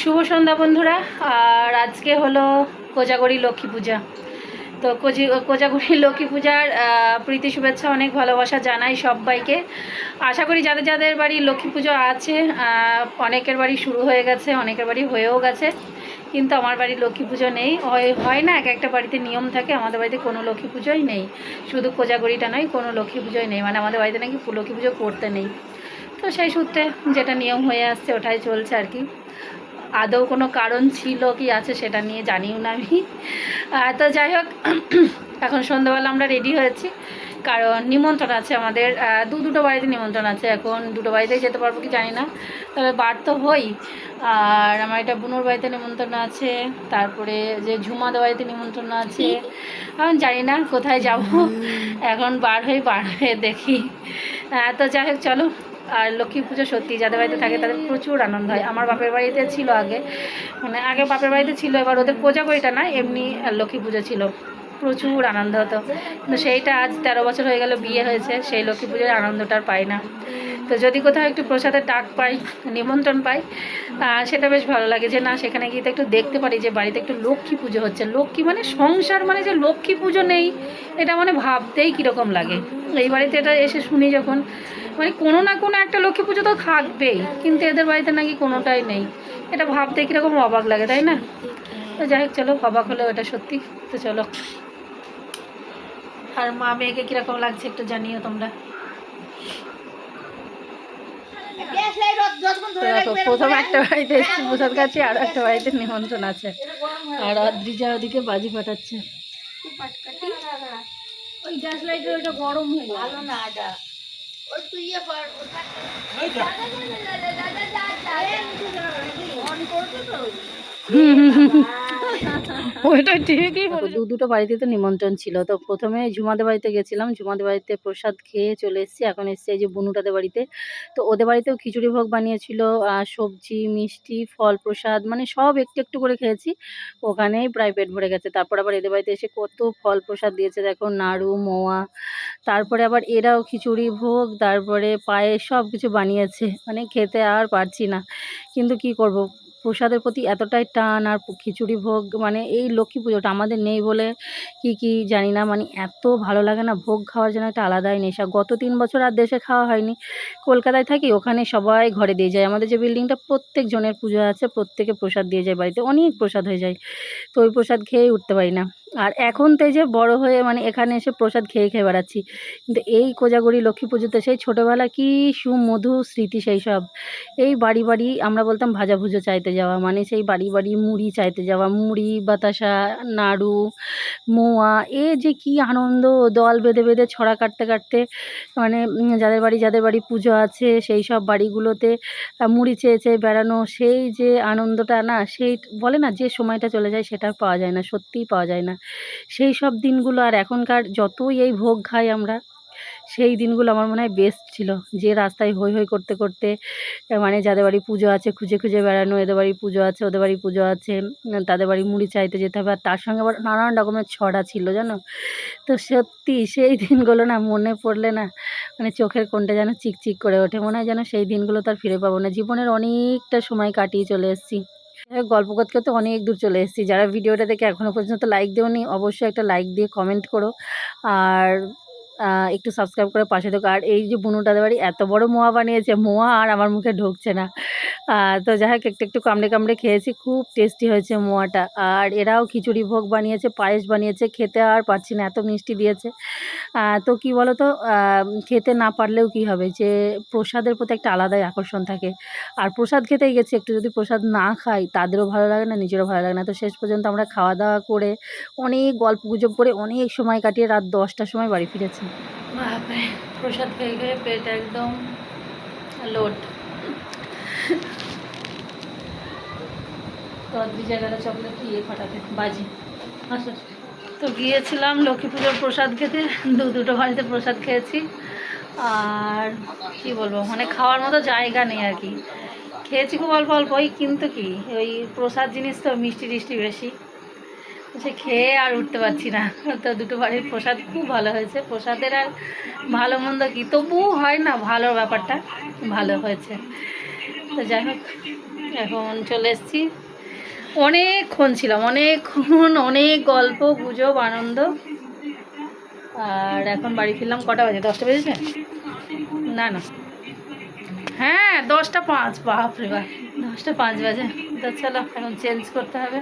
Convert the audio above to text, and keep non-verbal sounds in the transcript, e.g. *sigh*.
শুভ সন্ধ্যা বন্ধুরা, আর আজকে হলো কোজাগরি লক্ষ্মী পূজা। তো কোজি, কোজাগরি লক্ষ্মী পূজার প্রীতি শুভেচ্ছা, অনেক ভালোবাসা জানাই সবাইকে। আশা করি যাদের যাদের বাড়ি লক্ষ্মী পুজো আছে অনেকের বাড়ি শুরু হয়ে গেছে, অনেকের বাড়ি হয়েও গেছে, কিন্তু আমার বাড়ি লক্ষ্মী পুজো নেই। হয় না, এক একটা বাড়িতে নিয়ম থাকে, আমাদের বাড়িতে কোনো লক্ষ্মী পুজোই নেই। শুধু কোজাগরিটা নয়, কোনো লক্ষ্মী পুজোই নেই মানে আমাদের বাড়িতে নাকি লক্ষ্মী পুজো করতে নেই। তো সেই সূত্রে যেটা নিয়ম হয়ে আসছে, ওটাই চলছে আর কি। আদৌ কোনো কারণ ছিল কি আছে সেটা নিয়ে জানিও না আমি। তো যাই হোক *clears throat* এখন সন্ধ্যাবেলা আমরা রেডি হয়েছি। কারণ নিমন্ত্রণ আছে আমাদের দু দুটো বাড়িতে নিমন্ত্রণ আছে। এখন দুটো বাড়িতেই যেতে পারব কি জানি না। তবে বার তো হই। আর আমার এটা বুনুর বাড়িতে নিমন্ত্রণ আছে তারপরে যে ঝুমাদের বাড়িতে নিমন্ত্রণ আছে। এখন জানি না কোথায় যাব। *laughs* এখন বার হয়ে বার হয়ে দেখি। তো যাই হোক চলো। আর লক্ষ্মী পুজো সত্যি যাদের বাড়িতে থাকে তাদের প্রচুর আনন্দ হয়। আমার বাপের বাড়িতে ছিল আগে। মানে আগে বাপের বাড়িতে ছিল, এবার ওদের কোজাগরিটা না, এমনি লক্ষ্মী পুজো ছিল। প্রচুর আনন্দ হতো। কিন্তু সেইটা আজ তেরো বছর হয়ে গেল, বিয়ে হয়েছে, সেই লক্ষ্মী পুজোর আনন্দটা পাই না। তো যদি কোথাও একটু প্রসাদের ডাক পাই, নিমন্ত্রণ পাই সেটা বেশ ভালো লাগে যে না, সেখানে গিয়ে একটু দেখতে পারি যে বাড়িতে একটু লক্ষ্মী পুজো হচ্ছে। লক্ষ্মী মানে সংসার মানে যে লক্ষ্মী পুজো নেই, এটা মানে ভাবতেই কীরকম লাগে। এই বাড়িতে এটা এসে শুনি যখন মানে কোনো না কোনো একটা লক্ষ্মী পুজো তো থাকবেই, কিন্তু এদের বাড়িতে নাকি কোনোটাই নেই। এটা ভাবতে কীরকম অবাক লাগে, তাই না? তো যাই হোক, চলো, অবাক হলেও এটা সত্যি। তো চলো। আর মা মেয়েকে কীরকম লাগছে একটু জানিও তোমরা তো প্রথম একটা বাড়িতে প্রসাদ আর একটা বাড়িতে নিমন্ত্রণ আছে আর অদ্রিজা ওদিকে বাজি ফাটাচ্ছে ওই গ্যাস লাইটের ওইটা গরম হয়ে ভালো না এটা ওইটা ঠিকই দু দুটো বাড়িতে তো নিমন্ত্রণ ছিল। তো প্রথমে ঝুমাদের বাড়িতে গেছিলাম। ঝুমাদের বাড়িতে প্রসাদ খেয়ে চলে এসেছি। এখন এসেছি এই যে বুনুটাদের বাড়িতে। তো ওদের বাড়িতেও খিচুড়ি ভোগ বানিয়েছিল আর সবজি মিষ্টি ফল প্রসাদ মানে সব একটু একটু করে খেয়েছি। ওখানেই প্রায় পেট ভরে গেছে। তারপর আবার এদের বাড়িতে এসে কত ফল প্রসাদ দিয়েছে দেখো নাড়ু মোয়া। তারপরে আবার এরাও খিচুড়ি ভোগ তারপরে পায়েস সব কিছু বানিয়েছে। মানে খেতে আর পারছি না। কিন্তু কি করব? প্রসাদের প্রতি এতটাই টান আর খিচুড়ি ভোগ মানে এই লক্ষ্মী পুজোটা আমাদের নেই বলে কি কি জানি না মানে এত ভালো লাগে না, ভোগ খাওয়ার জন্য একটা আলাদাই নেশা। গত তিন বছর আর দেশে খাওয়া হয়নি। কলকাতায় থাকি, ওখানে সবাই ঘরে দিয়ে যায়। আমাদের যে বিল্ডিংটা প্রত্যেক জনের পুজো আছে, প্রত্যেকে প্রসাদ দিয়ে যায় বাড়িতে, অনেক প্রসাদ হয়ে যায়। তো ওই প্রসাদ খেয়েই উঠতে পারি না। আর এখন তো যে বড় হয়ে মানে এখানে এসে প্রসাদ খেয়ে খেয়ে বেড়াচ্ছি। কিন্তু এই কোজাগরি, লক্ষ্মী পুজোতে সেই ছোটোবেলা কি সুমধু স্মৃতি সেই সব। এই বাড়ি বাড়ি আমরা বলতাম ভাজা ভুজো চাইতে যাওয়া মানে সেই বাড়ি বাড়ি মুড়ি চাইতে যাওয়া, মুড়ি, বাতাসা, নাড়ু, মোয়া, এ যে কি আনন্দ, দল বেঁধে বেঁধে ছড়া কাটতে কাটতে মানে যাদের বাড়ি যাদের বাড়ি পুজো আছে, সেই সব বাড়িগুলোতে মুড়ি চেয়ে চেয়ে বেড়ানো, সেই যে আনন্দটা না, সেই বলে না যে সময়টা চলে যায় সেটা পাওয়া যায় না, সত্যিই পাওয়া যায় না। সেই সব দিনগুলো আর এখনকার যতই এই ভোগ খাই আমরা, সেই দিনগুলো আমার মনে হয় বেস্ট ছিল। যে রাস্তায় হই হই করতে করতে মানে যাদের বাড়ি পুজো আছে, খুঁজে খুঁজে বেড়ানো, এদের বাড়ি পুজো আছে, ওদের বাড়ি পুজো আছে তাদের বাড়ি মুড়ি চাইতে যেতে হবে, আর তার সঙ্গে আবার নানান রকমের ছড়া ছিল, জানো? তো সত্যি সেই দিনগুলো না মনে পড়লে না মানে চোখের কোণটা যেন চিকচিক করে ওঠে। মনে হয় যেন সেই দিনগুলো তার ফিরে পাবো না। জীবনের অনেকটা সময় কাটিয়ে চলে এসেছি। গল্প করতে করতে অনেক দূর চলে এসেছি। যারা ভিডিওটা দেখে এখনও পর্যন্ত লাইক দেওনি, অবশ্যই একটা লাইক দিয়ে কমেন্ট করো। আর একটু সাবস্ক্রাইব করে পাশে থেকো। আর এই যে বুনুটাদের বাড়ি এত বড় মোয়া বানিয়েছে, মোয়া আর আমার মুখে ঢুকছে না। তো যাই হোক, একটু একটু কামড়ে কামড়ে খেয়েছি, খুব টেস্টি হয়েছে মোয়াটা। আর এরাও খিচুড়ি ভোগ বানিয়েছে, পায়েস বানিয়েছে, খেতে আর পারছি না, এত মিষ্টি দিয়েছে। তো কি বলো তো খেতে না পারলেও কি হবে? যে প্রসাদের প্রতি একটা আলাদাই আকর্ষণ থাকে। আর প্রসাদ খেতেই গেছি, একটু যদি প্রসাদ না খাই, তাদেরও ভালো লাগে না, নিজেরও ভালো লাগে না। তো শেষ পর্যন্ত আমরা খাওয়া দাওয়া করে, অনেক গল্প গুজব করে, অনেক সময় কাটিয়ে রাত দশটার সময় বাড়ি ফিরেছি। প্রসাদ খেয়ে খেয়ে পেট একদম লোড তো গেল চকলেট ইয়ে ফাটাতে, বাজি। আসো। তো গিয়েছিলাম লক্ষ্মী পুজোর প্রসাদ খেতে, দু দুটো বাড়িতে প্রসাদ খেয়েছি। আর কি বলব মানে খাওয়ার মতো জায়গা নেই আর কি। খেয়েছি খুব অল্প অল্প ওই কিন্তু কি, ওই প্রসাদ জিনিস তো মিষ্টি টিষ্টি বেশি। সে খেয়ে আর উঠতে পারছি না। তো দুটো বাড়ির প্রসাদ খুব ভালো হয়েছে। প্রসাদের আর ভালো মন্দ কি? তবুও হয় না ভালো ব্যাপারটা, ভালো হয়েছে। তো যাই হোক, এখন চলে এসেছি। অনেকক্ষণ ছিলাম, অনেকক্ষণ, অনেক গল্প, গুজব, আনন্দ। আর এখন বাড়ি ফিরলাম কটা বাজে? দশটা বেজেছে? না না। হ্যাঁ দশটা পাঁচ, বাপরে বাপ। দশটা পাঁচ বাজে। তো চলো, এখন চেঞ্জ করতে হবে।